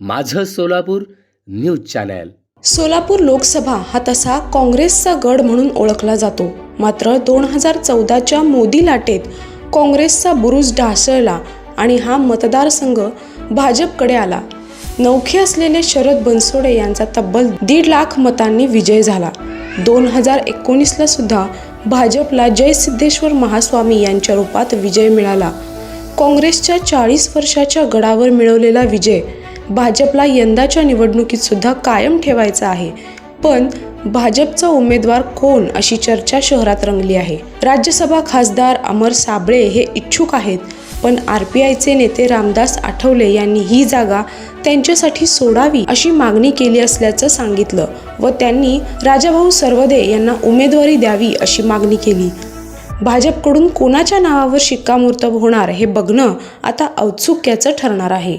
माझं Solapur news channel. Solapur Lok Sabha हा तसा काँग्रेसचा गड म्हणून ओळखला जातो. मात्र दोन हजार चौदाच्या मोदी लाटेत काँग्रेसचा बुरुज ढासळला आणि हा मतदारसंघ भाजपकडे आला. नौखे असलेले शरद बनसोडे यांचा तब्बल दीड लाख मतांनी विजय झाला. दोन हजार एकोणीसला सुद्धा भाजपला जयसिद्धेश्वर महास्वामी यांच्या रूपात विजय मिळाला. काँग्रेसच्या चाळीस वर्षाच्या गडावर मिळवलेला विजय भाजपला यंदाच्या निवडणुकीत सुद्धा कायम ठेवायचा आहे. पण भाजपचा उमेदवार कोण अशी चर्चा शहरात रंगली आहे. राज्यसभा खासदार अमर साबळे हे इच्छुक आहेत पण आर पी आयचे नेते रामदास आठवले यांनी ही जागा त्यांच्यासाठी सोडावी अशी मागणी केली असल्याचं सांगितलं व त्यांनी राजाभाऊ सर्वदे यांना उमेदवारी द्यावी अशी मागणी केली. भाजपकडून कोणाच्या नावावर शिक्कामोर्तब होणार हे बघणं आता औत्सुक्याचं ठरणार आहे.